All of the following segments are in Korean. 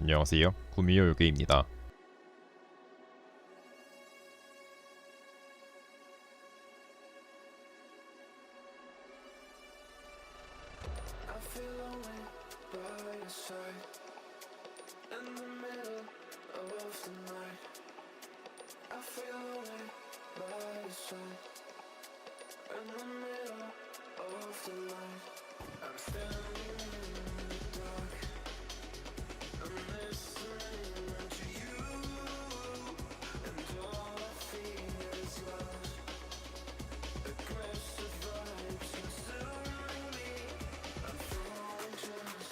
안녕하세요. 구미호 요괴입니다. I'm listening to you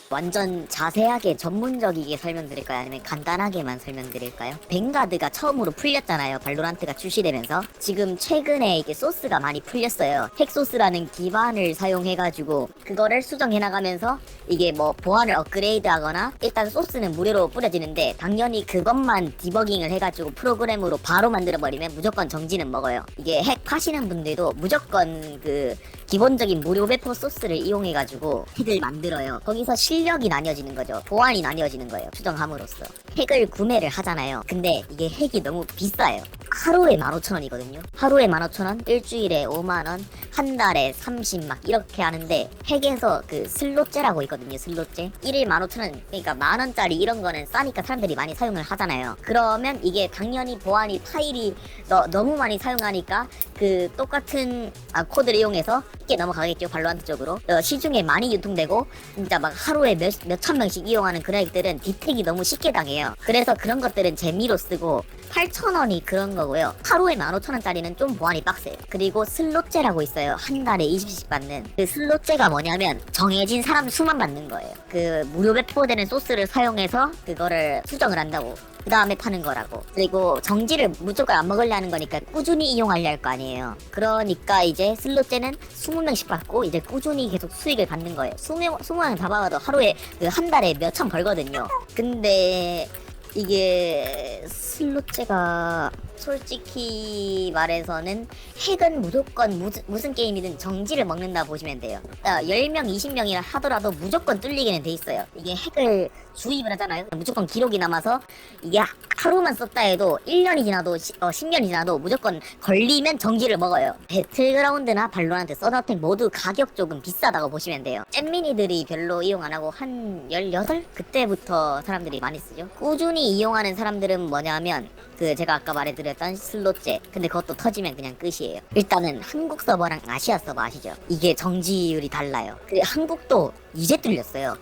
완전 자세하게 전문적이게 설명드릴까요? 아니면 간단하게만 설명드릴까요? 뱅가드가 처음으로 풀렸잖아요. 발로란트가 출시되면서. 지금 최근에 이게 소스가 많이 풀렸어요. 핵소스라는 기반을 사용해가지고 그거를 수정해 나가면서 이게 뭐 보안을 업그레이드 하거나 일단 소스는 무료로 뿌려지는데 당연히 그것만 디버깅을 해가지고 프로그램으로 바로 만들어버리면 무조건 정지는 먹어요. 이게 핵 하시는 분들도 무조건 그 기본적인 무료 배포 소스를 이용해가지고 핵을 만들어요. 거기서 실 력이 나뉘어지는 거죠. 보안이 나뉘어지는 거예요. 수정함으로써. 핵을 구매를 하잖아요. 근데 이게 핵이 너무 비싸요. 하루에 15,000원이거든요. 하루에 15,000원, 일주일에 5만원, 한 달에 30 막 이렇게 하는데 핵에서 그 슬롯제라고 있거든요. 슬롯제. 1일 15,000원, 그러니까 만원짜리 이런 거는 싸니까 사람들이 많이 사용을 하잖아요. 그러면 이게 당연히 보안이 파일이 너, 너무 많이 사용하니까 그 똑같은 아, 코드를 이용해서 쉽게 넘어가겠죠. 발로한트 쪽으로. 어, 시중에 많이 유통되고 진짜 막 하루에 몇, 몇천 명씩 이용하는 그런 액들은 디텍이 너무 쉽게 당해요. 그래서 그런 것들은 재미로 쓰고 8,000원이 그런 거고요. 하루에 15,000원짜리는 좀 보안이 빡세요. 그리고 슬롯제라고 있어요. 한 달에 20씩 받는. 그 슬롯제가 뭐냐면 정해진 사람 수만 받는 거예요. 그 무료 배포되는 소스를 사용해서 그거를 수정을 한다고. 그 다음에 파는 거라고. 그리고 정지를 무조건 안 먹으려 하는 거니까 꾸준히 이용하려 할 거 아니에요. 그러니까 이제 슬롯제는 20명씩 받고 이제 꾸준히 계속 수익을 받는 거예요. 20명, 20명 다 받아도 하루에 그 한 달에 몇천 벌거든요. 근데 이게 슬롯제가 솔직히 말해서는 핵은 무조건 무슨, 무슨 게임이든 정지를 먹는다 보시면 돼요. 아, 10명, 20명이라 하더라도 무조건 뚫리게는 돼 있어요. 이게 핵을 주입을 하잖아요. 무조건 기록이 남아서 이게 하- 하루만 썼다 해도 1년이 지나도 시, 어, 10년이 지나도 무조건 걸리면 정지를 먹어요. 배틀그라운드나 발로란트, 서든어택 모두 가격 조금 비싸다고 보시면 돼요. 잼미니들이 별로 이용 안 하고 한 16? 그때부터 사람들이 많이 쓰죠. 꾸준히 이용하는 사람들은 뭐냐면 그 제가 아까 말해드렸던 슬롯제. 근데 그것도 터지면 그냥 끝이에요. 일단은 한국 서버랑 아시아 서버 아시죠? 이게 정지율이 달라요. 그 한국도 이제 뚫렸어요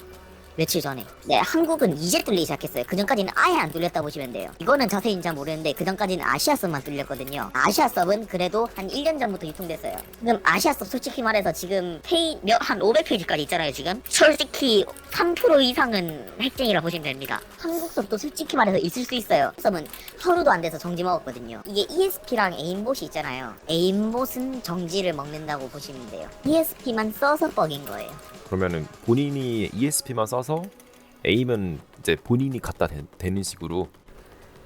며칠 전에. 네 한국은 이제 뚫리기 시작했어요. 그 전까지는 아예 안 뚫렸다 보시면 돼요. 이거는 자세히는 잘 모르는데 그 전까지는 아시아 서버만 뚫렸거든요. 아시아 서버는 그래도 한 1년 전부터 유통됐어요. 지금 아시아 서버 솔직히 말해서 지금 페이 몇, 한 500페이지까지 있잖아요 지금. 솔직히 3% 이상은 핵쟁이라 보시면 됩니다. 한국 서버도 솔직히 말해서 있을 수 있어요. 서버는 하루도 안 돼서 정지 먹었거든요. 이게 ESP랑 에임봇이 있잖아요. 에임봇은 정지를 먹는다고 보시면 돼요. ESP만 써서 뻑인 거예요 그러면은 본인이 ESP만 써서 에임은 이제 본인이 갖다 대, 대는 식으로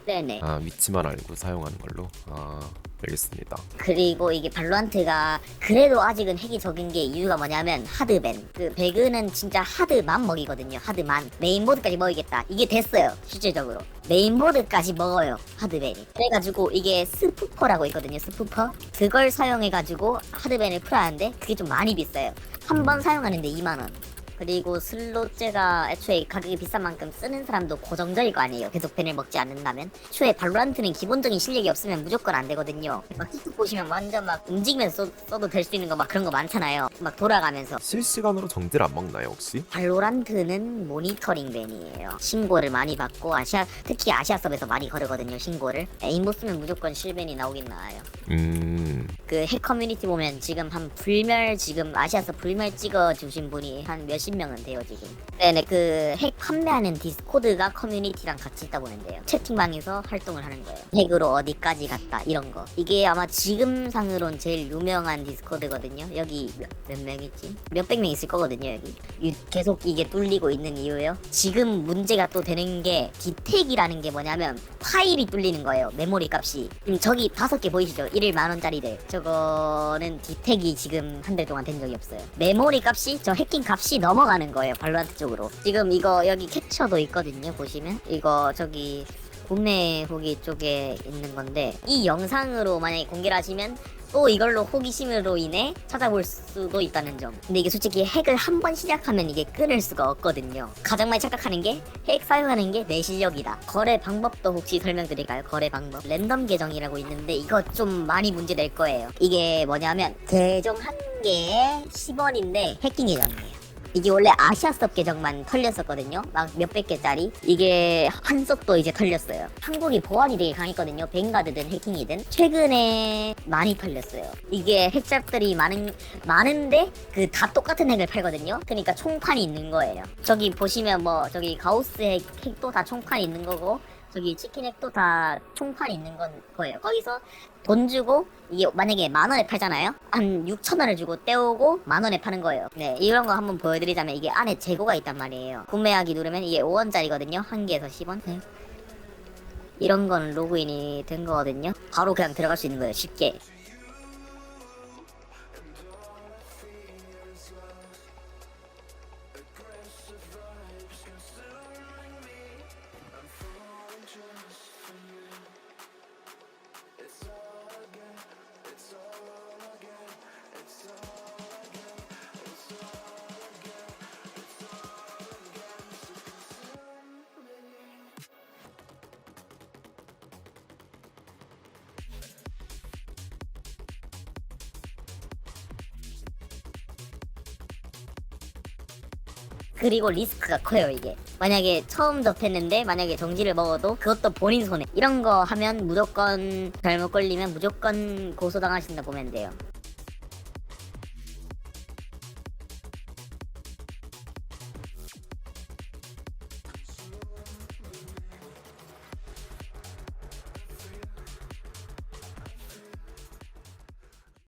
네네. 아, 위치만 알고 사용하는 걸로. 아, 알겠습니다. 그리고 이게 발로한트가 그래도 아직은 핵이 적은 게 이유가 뭐냐면 하드밴. 그 배그는 진짜 하드만 먹이거든요 하드만. 메인보드까지 먹이겠다. 이게 됐어요 실질적으로. 메인보드까지 먹어요 하드밴이. 그래가지고 이게 스푸퍼라고 있거든요 스푸퍼. 그걸 사용해가지고 하드밴을 풀어하는데 그게 좀 많이 비싸요 한번 사용하는데 2만원 그리고 슬롯제가 애초에 가격이 비싼 만큼 쓰는 사람도 고정적일 거 아니에요. 계속 벤을 먹지 않는다면. 애초에 발로란트는 기본적인 실력이 없으면 무조건 안 되거든요. 막 틱톡 보시면 완전 막 움직이면서 써, 써도 될 수 있는 거 막 그런 거 많잖아요. 막 돌아가면서. 실시간으로 정지를 안 먹나요, 혹시? 발로란트는 모니터링 벤이에요. 신고를 많이 받고 아시아 특히 아시아 서버에서 많이 거르거든요. 신고를. 에임보 쓰면 무조건 실벤이 나오긴 나와요. 음, 그 핵 커뮤니티 보면 지금 한 불멸 지금 아시아서 불멸 찍어 주신 분이 한 몇십 명은 돼요 지금. 네네 그 핵 판매하는 디스코드가 커뮤니티랑 같이 있다 보면 돼요. 채팅방에서 활동을 하는 거예요. 핵으로 어디까지 갔다 이런 거. 이게 아마 지금 상으론 제일 유명한 디스코드거든요. 여기 몇, 몇 명이지? 몇백 명 있을 거거든요 여기. 유- 계속 이게 뚫리고 있는 이유요. 지금 문제가 또 되는 게 디텍이라는 게 뭐냐면 파일이 뚫리는 거예요. 메모리 값이. 지금 저기 다섯 개 보이시죠? 1일 만 원짜리들. 저거는 디텍이 지금 한 달 동안 된 적이 없어요. 메모리 값이 저 해킹 값이 넘어 넘어가는 거예요 발로란트 쪽으로. 지금 이거 여기 캡처도 있거든요 보시면. 이거 저기 구매 후기 쪽에 있는 건데 이 영상으로 만약에 공개를 하시면 또 이걸로 호기심으로 인해 찾아볼 수도 있다는 점. 근데 이게 솔직히 핵을 한 번 시작하면 이게 끊을 수가 없거든요. 가장 많이 착각하는 게 핵 사용하는 게 내 실력이다. 거래 방법도 혹시 설명드릴까요? 거래 방법. 랜덤 계정이라고 있는데 이거 좀 많이 문제 될 거예요. 이게 뭐냐면 계정 한 개에 10원인데 해킹 계정이에요 이게 원래 아시아섭 계정만 털렸었거든요. 막 몇백 개짜리. 이게 한석도 이제 털렸어요. 한국이 보안이 되게 강했거든요. 뱅가드든 해킹이든. 최근에 많이 털렸어요. 이게 핵잡들이 많은, 많은데 그 다 똑같은 핵을 팔거든요. 그러니까 총판이 있는 거예요. 저기 보시면 뭐 저기 가우스 핵, 핵도 다 총판이 있는 거고 저기 치킨 핵도 다 총판이 있는 건 거예요. 거기서 돈 주고 이게 만약에 만 원에 팔잖아요. 한 6천 원을 주고 떼오고 만 원에 파는 거예요. 네, 이런 거 한번 보여드리자면 이게 안에 재고가 있단 말이에요. 구매하기 누르면 이게 5원짜리거든요. 한 개에서 10원. 네. 이런 거는 로그인이 된 거거든요. 바로 그냥 들어갈 수 있는 거예요. 쉽게. 그리고 리스크가 커요 이게. 만약에 처음 접했는데 만약에 정지를 먹어도 그것도 본인 손해. 이런 거 하면 무조건 잘못 걸리면 무조건 고소당하신다 보면 돼요